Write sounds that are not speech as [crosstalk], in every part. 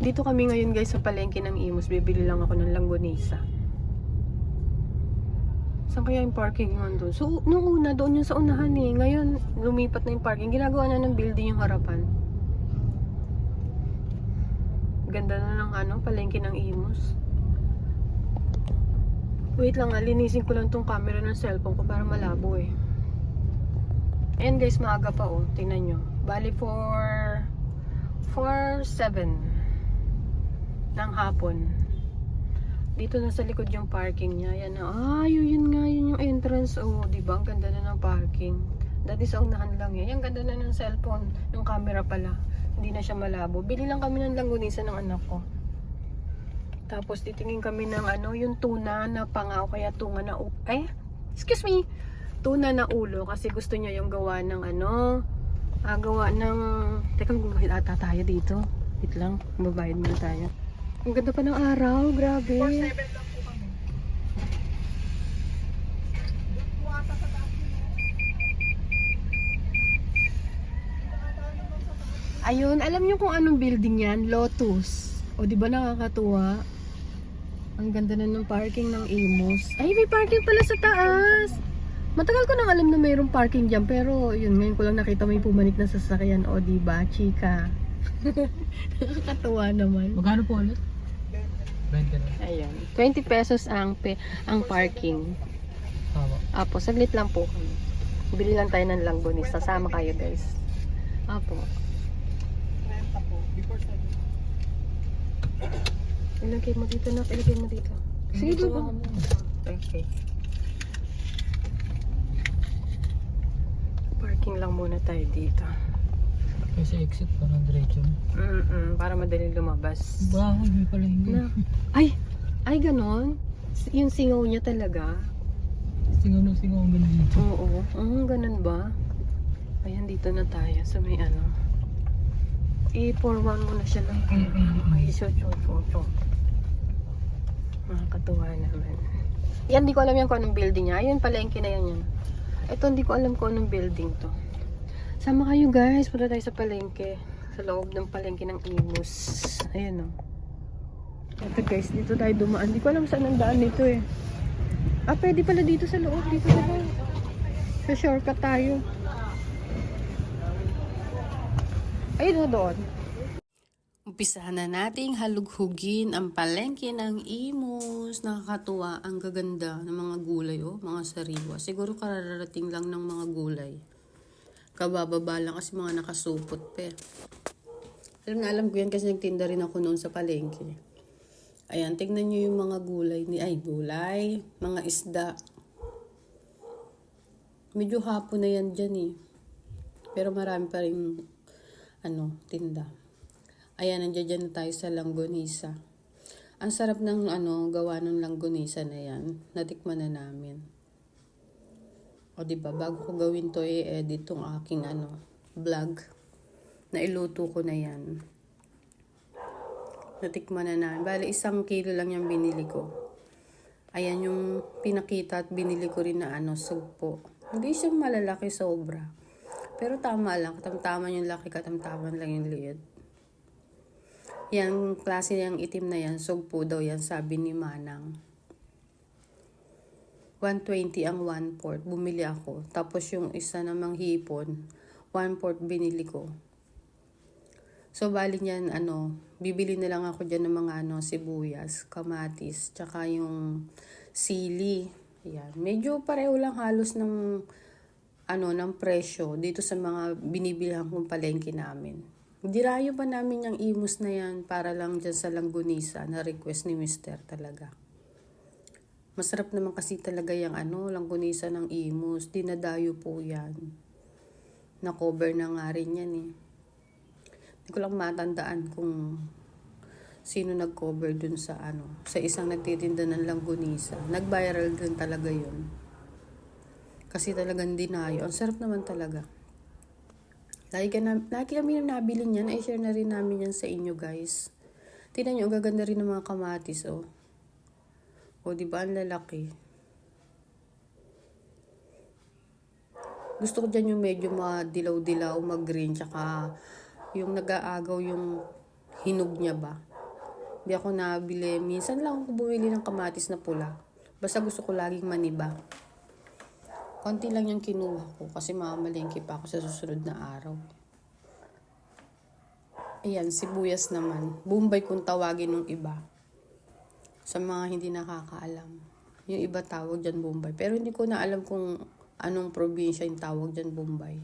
Dito kami ngayon guys sa palengke ng Imus. Bibili lang ako ng langgonisa. Saan kaya yung parking nga doon? So, nung una, doon yung sa unahan eh. Ngayon, lumipat na yung parking. Ginagawa na ng building yung harapan. Ganda na ng ano, palengke ng Imus. Wait lang, ah, linisin ko lang tong camera ng cellphone ko para malabo eh. Ayan guys, maaga pa oh. Tingnan nyo. Bali for 4-7 ng hapon. Dito na sa likod yung parking niya. Yan na. Ah, yun, nga. Yun yung entrance. Oh, di ba? Ang ganda na ng parking. Dati sa unahan lang eh. Ang ganda na ng cellphone. Yung camera pala. Hindi na siya malabo. Bili lang kami ng langgunisa ng anak ko. Tapos titingin kami ng ano, yung tuna na panga o kaya tunga na u- eh, excuse me, tuna na ulo kasi gusto niya yung gawa ng ano, ah, gawa ng, teka ata tayo dito. Wait lang, magbabayad muna tayo. Ang ganda pa ng araw, grabe. Ayun, alam niyo kung anong building yan? Lotus. O, di ba nakakatuwa? Ang ganda na ng parking ng Imus. Ay, may parking pala sa taas. Matagal ko nang alam na mayroong parking dyan. Pero, yun, ngayon ko lang nakita may pumanik na sasakyan. O, di ba, chika? [laughs] Nakakatuwa naman. Magkano po ulit? 20 na. Ayan. 20 pesos ang, pe, ang parking. Tama. Apo, saglit lang po kami. Bili lang tayo ng langbonis. Sasama kayo, guys. Apo. Ilagay mo dito na. Ilagay mo dito. Sige, Dito diba? Okay. Parking lang muna tayo dito. Kasi exit pa ng diretso. Mm-mm, para madali lumabas. Baho, hindi pala hindi. Na. Ay! Ay, ganon? Yung singaw niya talaga? Singaw na singaw ang ganun dito. Oo. Mm, ganun ba? Ayan, dito na tayo sa may ano. I-forward mo na siya ng Ay, so, so, so, so. Nakakatuwa naman. Yan, di ko alam yan kung anong building niya. Ayun, palengke na yan yan. Ito, hindi ko alam kung anong building to. Sama kayo guys, punta tayo sa palengke. Sa loob ng palengke ng Imus. Ayan o. Ito guys, dito tayo dumaan. Di ko alam saan ang daan nito eh. Ah, pwede pala dito sa loob. Dito na lang. Sa shortcut tayo. Ayun o doon. Umpisahan na nating halughugin ang palengke ng imus. Nakakatuwa ang gaganda ng mga gulay, oh, mga sariwa. Siguro kararating lang ng mga gulay. Kabababa lang kasi mga nakasupot pe. Alam na alam ko yan kasi nagtinda rin ako noon sa palengke. Ayan, tingnan nyo yung mga gulay ni ay gulay, mga isda. Medyo hapon na yan dyan eh. Pero marami pa rin ano, tinda. Ayan, nandiyan dyan na tayo sa langgonisa. Ang sarap ng ano, gawa ng langgonisa na yan. Natikman na namin. O di ba bago ko gawin to i-edit tong aking ano, vlog. Na iluto ko na yan. Natikman na namin. Bale, isang kilo lang yung binili ko. Ayan yung pinakita at binili ko rin na ano, sugpo. Hindi siya malalaki sobra. Pero tama lang. Katamtaman yung laki, katamtaman lang yung liit. Yang klase niyang itim na yan, sugpo daw yan, sabi ni Manang. 120 ang 1 port. Bumili ako. Tapos yung isa namang hipon, 1 port binili ko. So, bali niyan, ano, bibili na lang ako dyan ng mga, ano, sibuyas, kamatis, tsaka yung sili. Ayan. Medyo pareho lang halos ng, ano, ng presyo dito sa mga binibilhan kong palengke namin. Dirayo pa namin yung imus na yan para lang dyan sa langgunisa na request ni Mister talaga. Masarap naman kasi talaga yung ano, langgunisa ng imus. Dinadayo po yan. Na-cover na nga rin yan eh. Hindi ko lang matandaan kung sino nag-cover dun sa ano, sa isang nagtitinda ng langgunisa. Nag-viral din talaga yun. Kasi talagang dinayo. Ang sarap naman talaga. Lagi, ka na, lagi kami na nabili niyan. Ay, share na rin namin yan sa inyo, guys. Tingnan nyo, ang gaganda rin ng mga kamatis, oh. O, di ba? Ang lalaki. Gusto ko dyan yung medyo madilaw-dilaw, mag-green, tsaka yung nag-aagaw yung hinog niya ba. Hindi ako nabili. Minsan lang ako bumili ng kamatis na pula. Basta gusto ko laging maniba. Konti lang yung kinuha ko kasi mamamalengke pa ako sa susunod na araw. Ayan, sibuyas naman. Bombay kung tawagin ng iba. Sa mga hindi nakakaalam. Yung iba tawag dyan Bombay. Pero hindi ko na alam kung anong probinsya yung tawag dyan Bombay.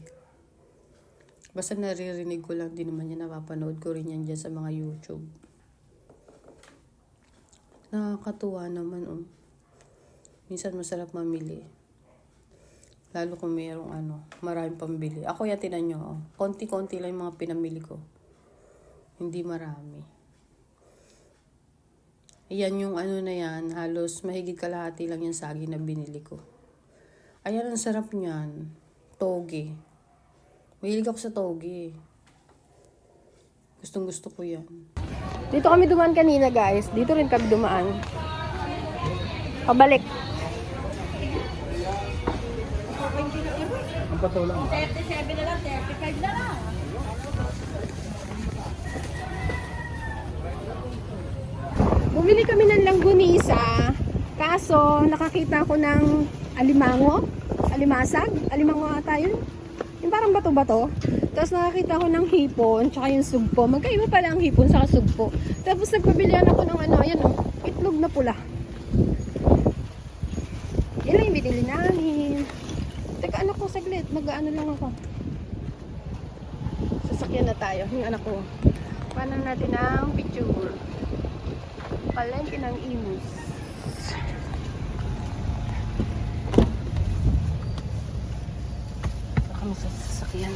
Basta naririnig ko lang din naman yan. Napapanood ko rin yan dyan sa mga YouTube. Nakakatuwa naman oh. Minsan masarap mamili. Lalo kung mayroong ano, maraming pambili. Ako yan, tinan nyo, oh. konti-konti lang yung mga pinamili ko. Hindi marami. Ayan yung ano na yan, halos mahigit kalahati lang yung sagi na binili ko. Ayan, ang sarap niyan. Toge. Mahilig ako sa toge. Gustong gusto ko yan. Dito kami dumaan kanina guys. Dito rin kami dumaan. Pabalik. Ang patulang. Bumili kami ng langgunisa. Kaso, nakakita ko ng alimango. Alimasag. Alimango ata yun. Yung parang bato-bato. Tapos nakakita ko ng hipon, tsaka yung sugpo. Magkaiba pala ang hipon sa sugpo. Tapos nagpabilihan ako ng ano, ayan o, itlog na pula. Yan lang yung binili namin. Teka, anak ko, saglit. Mag-ano lang ako. Sasakyan na tayo. Yung anak ko. Paano natin ang picture? Palengke ng imus. Kami sa sasakyan.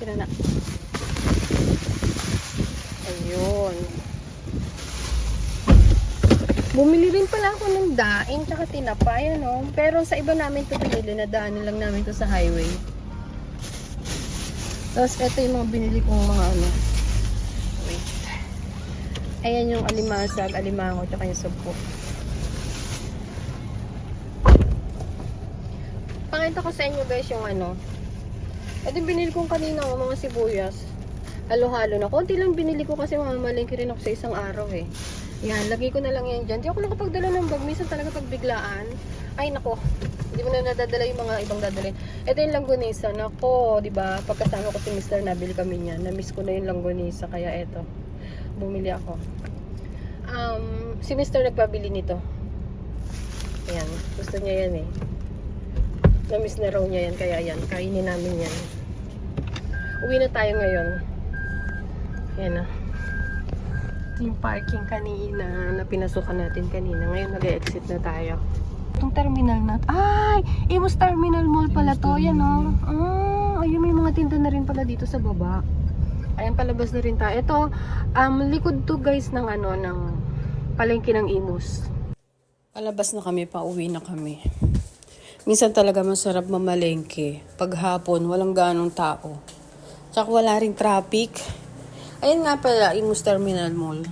Sino na? Ayun. Bumili rin pala ako ng daing tsaka tinapay, ano? Pero sa iba namin ito pinili, nadaanan lang namin ito sa highway. Tapos ito yung mga binili kong mga ano. Ayan yung alimasag, alimango, tsaka yung sugpo. Pakita ko sa inyo guys yung ano. Ito yung binili kong kanina, mga sibuyas. Halo-halo na. Konti lang binili ko kasi mamamalingki rin ako sa isang araw eh. Yan, lagay ko na lang yan dyan. Di ako nakapagdala ng bag. Minsan talaga pag biglaan. Ay, nako. Hindi mo na nadadala yung mga ibang dadalhin. Ito yung langgonisa. Nako, di ba? Pagkasama ko si Mr. Nabili kami niyan. Na-miss ko na yung langgonisa. Kaya eto. Bumili ako. Um, si Mr. nagpabili nito. Ayan. Gusto niya yan eh. Na-miss na raw niya yan. Kaya yan. Kainin namin yan. Uwi na tayo ngayon. Ayan na. Ito yung parking kanina na pinasukan natin kanina. Ngayon nag-exit na tayo. Itong terminal na. Ay! Imus Terminal Mall pala to. Yan o. Ah, ayun may mga tinda na rin pala dito sa baba. Ayan, palabas na rin tayo. Ito, um, likod to guys ng ano, ng palengke ng Imus. Palabas na kami, pauwi na kami. Minsan talaga masarap mamalengke. Pag hapon, walang ganong tao. Tsaka wala ring traffic. Ayun nga pala, Imus Terminal Mall.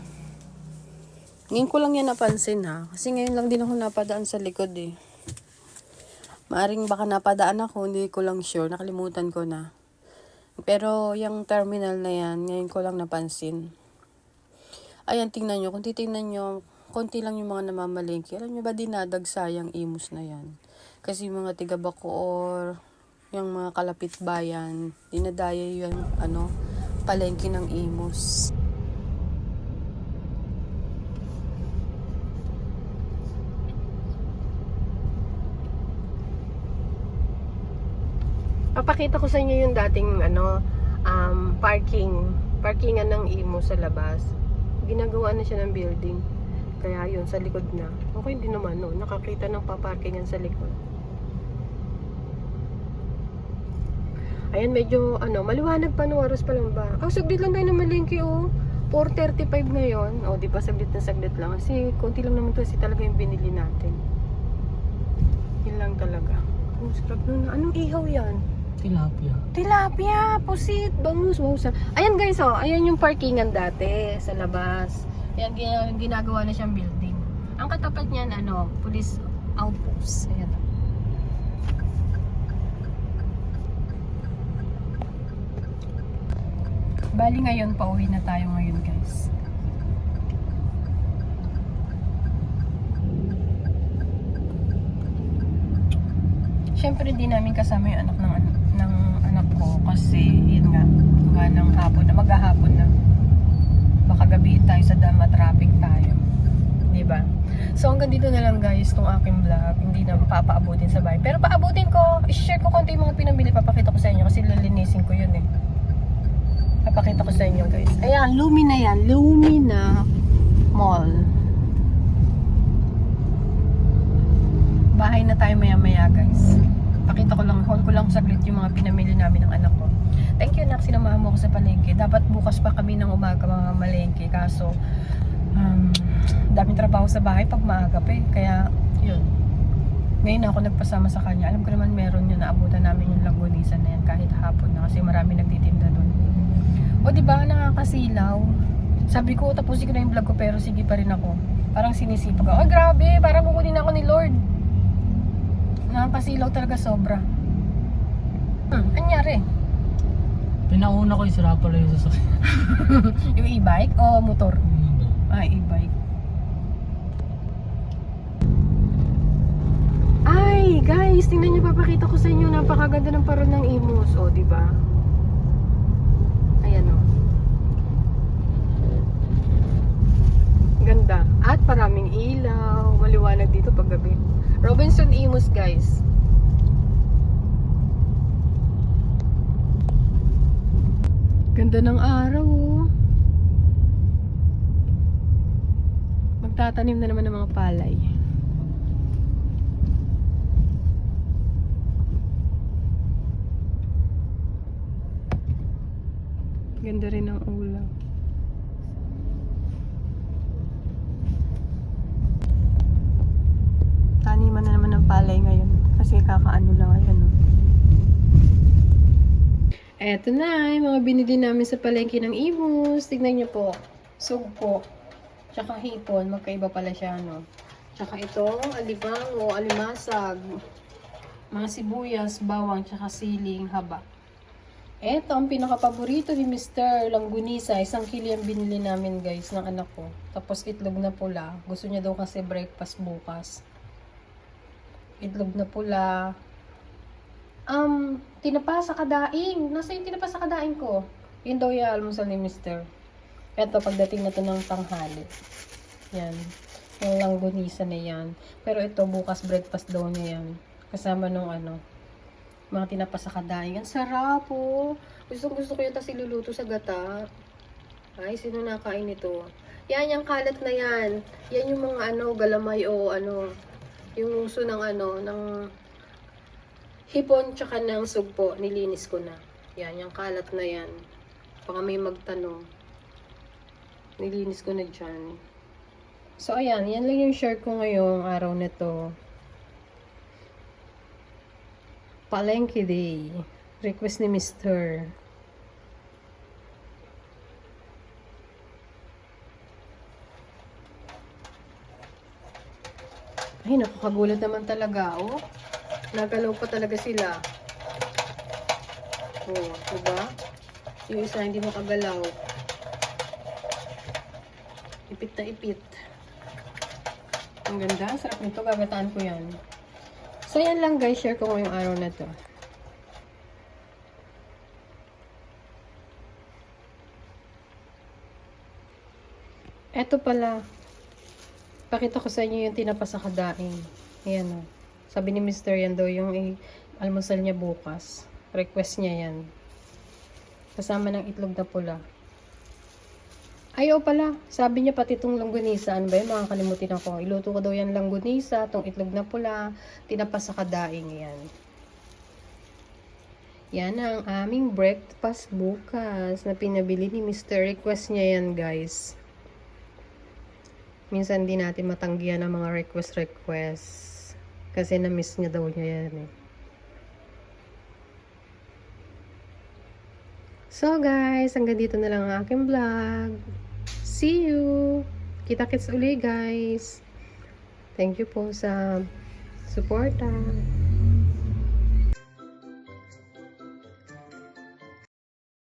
Ngayon ko lang yan napansin ha. Kasi ngayon lang din ako napadaan sa likod eh. Maaring baka napadaan ako, hindi ko lang sure. Nakalimutan ko na. Pero yung terminal na yan, ngayon ko lang napansin. Ayan, tingnan nyo. Kung titingnan nyo, konti lang yung mga namamalengke. Alam nyo ba, dinadagsa yung imus na yan. Kasi yung mga tiga Bacoor, yung mga kalapit bayan, dinadaya yung ano, palengke ng imus. Papakita ko sa inyo yung dating ano, um, parking. Parkingan ng imo sa labas. Ginagawa na siya ng building. Kaya yun, sa likod na. Okay din naman, no? Nakakita ng paparkingan sa likod. Ayan, medyo, ano, maliwanag pa no, oras pa lang ba? Ah, saglit lang tayo na malingki, oh. 4.35 ngayon. O, oh, di ba, saglit na saglit lang. Kasi, konti lang naman to kasi talaga yung binili natin. Yun lang talaga. Ang sarap nun. Anong ihaw yan? Tilapia. Tilapia, pusit, bangus, bangus. Ayan guys, oh, ayan yung parkingan dati sa labas. Ayan, ginagawa na siyang building. Ang katapat niyan, ano, police outpost. Ayan. Bali ngayon, pauwi na tayo ngayon guys. Siyempre, di namin kasama yung anak ng anak anak ko kasi yun nga, gawa ng hapon na maghahapon na. Baka gabi tayo sa dama traffic tayo. Di ba? So hanggang dito na lang guys tong aking vlog. Hindi na papaabutin sa bahay. Pero paabutin ko, i-share ko konti yung mga pinamili. Papakita ko sa inyo kasi lalinisin ko yun eh. Papakita ko sa inyo guys. Ayan, Lumina yan. Lumina Mall. Bahay na tayo maya maya guys. Pakita ko lang, haul ko lang saglit yung mga pinamili namin ng anak ko. Thank you nak, sinamahan mo ako sa palengke. Dapat bukas pa kami ng umaga mga malengke. Kaso, um, daming trabaho sa bahay pag maaga pa eh. Kaya, yun. Ngayon ako nagpasama sa kanya. Alam ko naman meron yun, naabutan namin yung langunisan na yan kahit hapon na kasi marami nagtitinda doon. O di ba nakakasilaw? Sabi ko, tapusin ko na yung vlog ko pero sige pa rin ako. Parang sinisipag ako. Ay grabe, parang kukunin ako ni Lord. Nakakasilaw talaga sobra. Hmm, anyari? Pinauna ko yung sira pala yung sasakyan. [laughs] Yung e-bike o motor? Ano? Ay, e-bike. Ay, guys, tingnan niyo papakita ko sa inyo napakaganda ng paron ng Imus, oh, di ba? Ayan oh. Ganda. At maraming ilaw, maliwanag dito pag gabi. Robinson Imus, guys. Ganda ng araw, oh. Magtatanim na naman ng mga palay. Ganda rin ng ulam. Taniman na naman ng palay ngayon. Kasi kakaano lang ngayon. Oh. Eto na, yung mga binili namin sa palengke ng Imus. Tignan niyo po. Sugpo. Tsaka hipon. Magkaiba pala siya, no? Tsaka itong alimango, alimasag. Mga sibuyas, bawang, tsaka siling, haba. Eto, ang pinaka-paborito ni Mr. Langgunisa. Isang kilo yung binili namin, guys, ng anak ko. Tapos itlog na pula. Gusto niya daw kasi breakfast bukas. Itlog na pula. Um, tinapa sa kadaing. Nasa yung tinapa sa kadaing ko? Yun daw yung almusal ni Mr. Eto, pagdating na to ng tanghali. Yan. Yung langgunisa na yan. Pero ito, bukas breakfast daw niya yan. Kasama nung ano, mga tinapa sa kadaing. Ang sarap po. Gusto gusto ko yung tas iluluto sa gata. Ay, sino nakain ito? Yan, yung kalat na yan. Yan yung mga ano, galamay o ano, yung uso ng ano, ng hipon tsaka ng sugpo. Nilinis ko na. Yan, yung kalat na yan. Baka may magtanong. Nilinis ko na dyan. So, ayan. Yan lang yung share ko ngayong araw na to. Palengke Day. Request ni Mr. Ay, nakakagulat naman talaga, oh. Nagalaw pa talaga sila. Oh, diba? Yung isa hindi makagalaw. Ipit na ipit. Ang ganda. Sarap nito. Gagataan ko yan. So, yan lang guys. Share ko ngayong araw na to. Eto pala. Pakita ko sa inyo yung tinapa sa kadaing. Ayan o. Sabi ni Mr. yan daw yung almusal niya bukas. Request niya yan. Kasama ng itlog na pula. Ayaw pala. Sabi niya pati itong langgunisa. Ano ba yun? Makakalimutin ako. Iluto ko daw yan langgunisa, itong itlog na pula, tinapa sa kadaing yan. Yan ang aming breakfast bukas na pinabili ni Mr. Request niya yan, guys. Minsan di natin matanggihan ang mga request-request. Kasi na-miss niya daw niya yan eh. So guys, hanggang dito na lang ang aking vlog. See you! Kita-kits uli guys. Thank you po sa suporta.